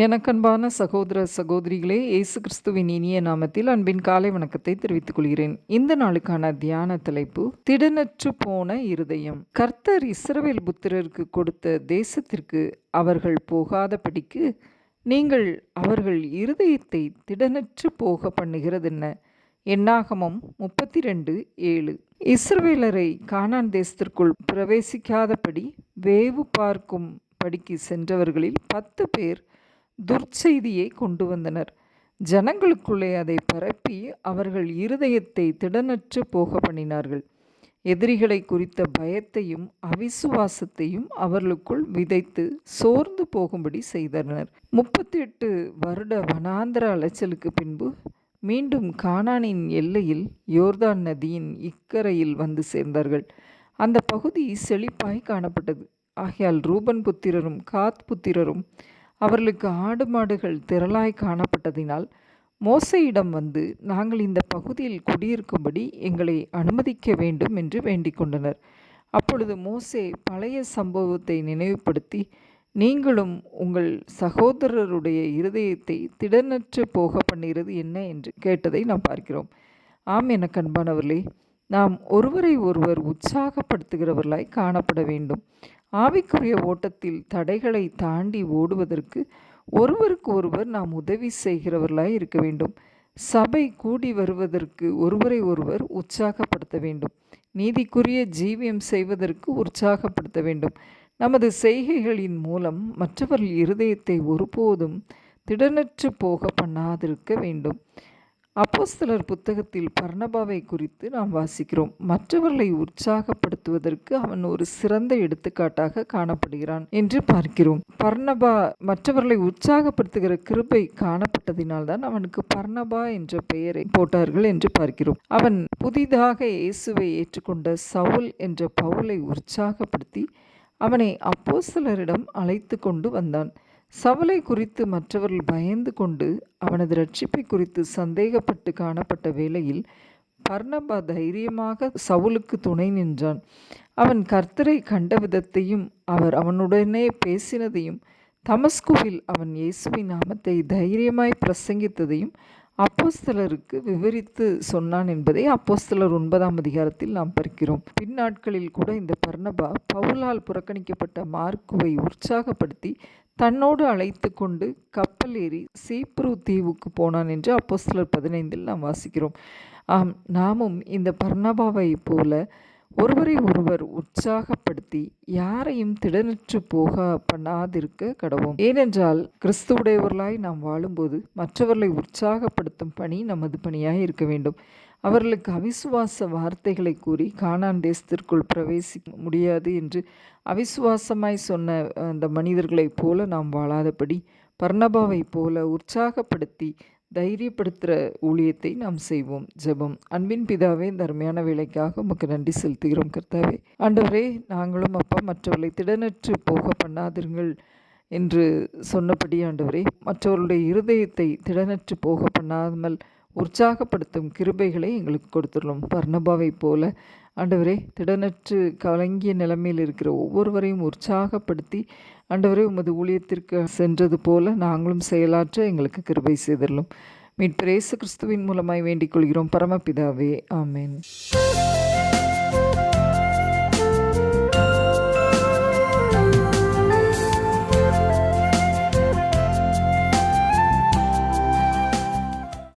எனக்கன்பான சகோதர சகோதரிகளே இயேசு கிறிஸ்துவின் இனிய நாமத்தில் அன்பின் காலை வணக்கத்தை தெரிவித்துக் கொள்கிறேன். இந்த நாளுக்கான தியான தலைப்பு திடனற்று போன இருதயம். கர்த்தர் இஸ்ரவேல் புத்திரருக்கு கொடுத்த தேசத்திற்கு அவர்கள் போகாதபடிக்கு நீங்கள் அவர்கள் இருதயத்தை திடனற்று போக பண்ணுகிறதென்ன? எண்ணாகமம் முப்பத்தி ரெண்டு ஏழு. இஸ்ரவேலரை கானான் தேசத்திற்குள் பிரவேசிக்காதபடி வேவு பார்க்கும் படிக்கு சென்றவர்களில் பத்து பேர் துர்ச்செய்தியை கொண்டு வந்தனர். ஜனங்களுக்குள்ளே அதை பரப்பி அவர்கள் இருதயத்தை திடனற்று போக பண்ணினார்கள். எதிரிகளை குறித்த பயத்தையும் அவிசுவாசத்தையும் அவர்களுக்குள் விதைத்து சோர்ந்து போகும்படி செய்தனர். முப்பத்தி எட்டு வருட வனாந்திர அலைச்சலுக்கு பின்பு மீண்டும் கானானின் எல்லையில் யோர்தான் நதியின் இக்கரையில் வந்து சேர்ந்தார்கள். அந்த பகுதி செழிப்பாய் காணப்பட்டது. ஆகையால் ரூபன் புத்திரரும் காத் புத்திரரும் அவர்களுக்கு ஆடு மாடுகள் திரளாய் காணப்பட்டதினால் மோசையிடம் வந்து நாங்கள் இந்த பகுதியில் குடியிருக்கும்படி எங்களை அனுமதிக்க வேண்டும் என்று வேண்டிக் கொண்டனர். அப்பொழுது மோசே பழைய சம்பவத்தை நினைவுபடுத்தி நீங்களும் உங்கள் சகோதரருடைய இருதயத்தை திடனற்று போக பண்ணுகிறது என்ன? என்று கேட்டதை நாம் பார்க்கிறோம். ஆம் என கண்பானவர்களே நாம் ஒருவரை ஒருவர் உற்சாகப்படுத்துகிறவர்களாய் காணப்பட வேண்டும். ஆவிக்குரிய ஓட்டத்தில் தடைகளை தாண்டி ஓடுவதற்கு ஒருவருக்கு ஒருவர் நாம் உதவி செய்கிறவர்களாய் இருக்க வேண்டும். சபை கூடி வருவதற்கு ஒருவரை ஒருவர் உற்சாகப்படுத்த வேண்டும். நீதிக்குரிய ஜீவியம் செய்வதற்கு உற்சாகப்படுத்த வேண்டும். நமது செய்கைகளின் மூலம் மற்றவர்கள் இருதயத்தை ஒருபோதும் திடனற்று போக பண்ணாதிருக்க வேண்டும். அப்போஸ்தலர் புத்தகத்தில் பர்ணபாவை குறித்து நாம் வாசிக்கிறோம். மற்றவர்களை உற்சாகப்படுத்துவதற்கு அவன் ஒரு சிறந்த எடுத்துக்காட்டாக காணப்படுகிறான் என்று பார்க்கிறோம். பர்ணபா மற்றவர்களை உற்சாகப்படுத்துகிற கிருபை காணப்பட்டதினால்தான் அவனுக்கு பர்ணபா என்ற பெயரை போட்டார்கள் என்று பார்க்கிறோம். அவன் புதிதாக இயேசுவை ஏற்றுக்கொண்ட சவுல் என்ற பவுலை உற்சாகப்படுத்தி அவனை அப்போஸ்தலரிடம் அழைத்து கொண்டு வந்தான். சவலை குறித்து மற்றவர்கள் பயந்து கொண்டு அவனது ரட்சிப்பை குறித்து சந்தேகப்பட்டு காணப்பட்ட வேளையில் பர்ணபா தைரியமாக சவுலுக்கு துணை நின்றான். அவன் கர்த்தரை கண்ட விதத்தையும் அவர் அவனுடனே பேசினதையும் தமஸ்குவில் அவன் இயேசுவின் நாமத்தை தைரியமாய் பிரசங்கித்ததையும் அப்போஸ்தலருக்கு விவரித்து சொன்னான் என்பதை அப்போஸ்தலர் ஒன்பதாம் அதிகாரத்தில் நாம் பார்க்கிறோம். பின்னாட்களில் கூட இந்த பர்ணபா பவுலால் புறக்கணிக்கப்பட்ட மார்க்குவை உற்சாகப்படுத்தி தன்னோடு அழைத்து கொண்டு கப்பல் ஏறி சீப்ரு தீவுக்கு போனான் என்று அப்போஸ்தலர் பதினைந்தில் நாம் வாசிக்கிறோம். ஆம் நாமும் இந்த பர்ணபாவை போல ஒருவரை ஒருவர் உற்சாகப்படுத்தி யாரையும் திடனற்று போக பண்ணாதிருக்க கடவோம். ஏனென்றால் கிறிஸ்துவுடையவர்களாய் நாம் வாழும்போது மற்றவர்களை உற்சாகப்படுத்தும் பணி நமது பணியாக இருக்க வேண்டும். அவர்களுக்கு அவிசுவாச வார்த்தைகளை கூறி காணான் தேசத்திற்குள் பிரவேசிக்க முடியாது என்று அவிசுவாசமாய் சொன்ன அந்த மனிதர்களைப் போல நாம் வாழாதபடி பர்ணபாவைப் போல உற்சாகப்படுத்தி தைரியப்படுத்துகிற ஊழியத்தை நாம் செய்வோம். ஜெபம். அன்பின் பிதாவே தர்மையான வேலைக்காக உமக்கு நன்றி செலுத்துகிறோம் கர்த்தாவே. ஆண்டவரே நாங்களும் அப்பா மற்றவர்களை திடனற்று போக பண்ணாதிருங்கள் என்று சொன்னபடி ஆண்டவரே மற்றவர்களுடைய இருதயத்தை திடனற்று போக பண்ணாமல் உற்சாகப்படுத்தும் கிருபைகளை எங்களுக்கு கொடுத்துள்ளோம். பர்ணபாவை போல ஆண்டவரே திடனற்று கலங்கிய நிலைமையில் இருக்கிற ஒவ்வொருவரையும் உற்சாகப்படுத்தி ஆண்டவரே உமது ஊழியத்திற்கு சென்றது போல நாங்களும் செயலாற்ற எங்களுக்கு கிருபை செய்தரலும் மீட்பிரேசு கிறிஸ்துவின் மூலமாய் வேண்டிக் கொள்கிறோம். பரமபிதாவே ஆமேன்.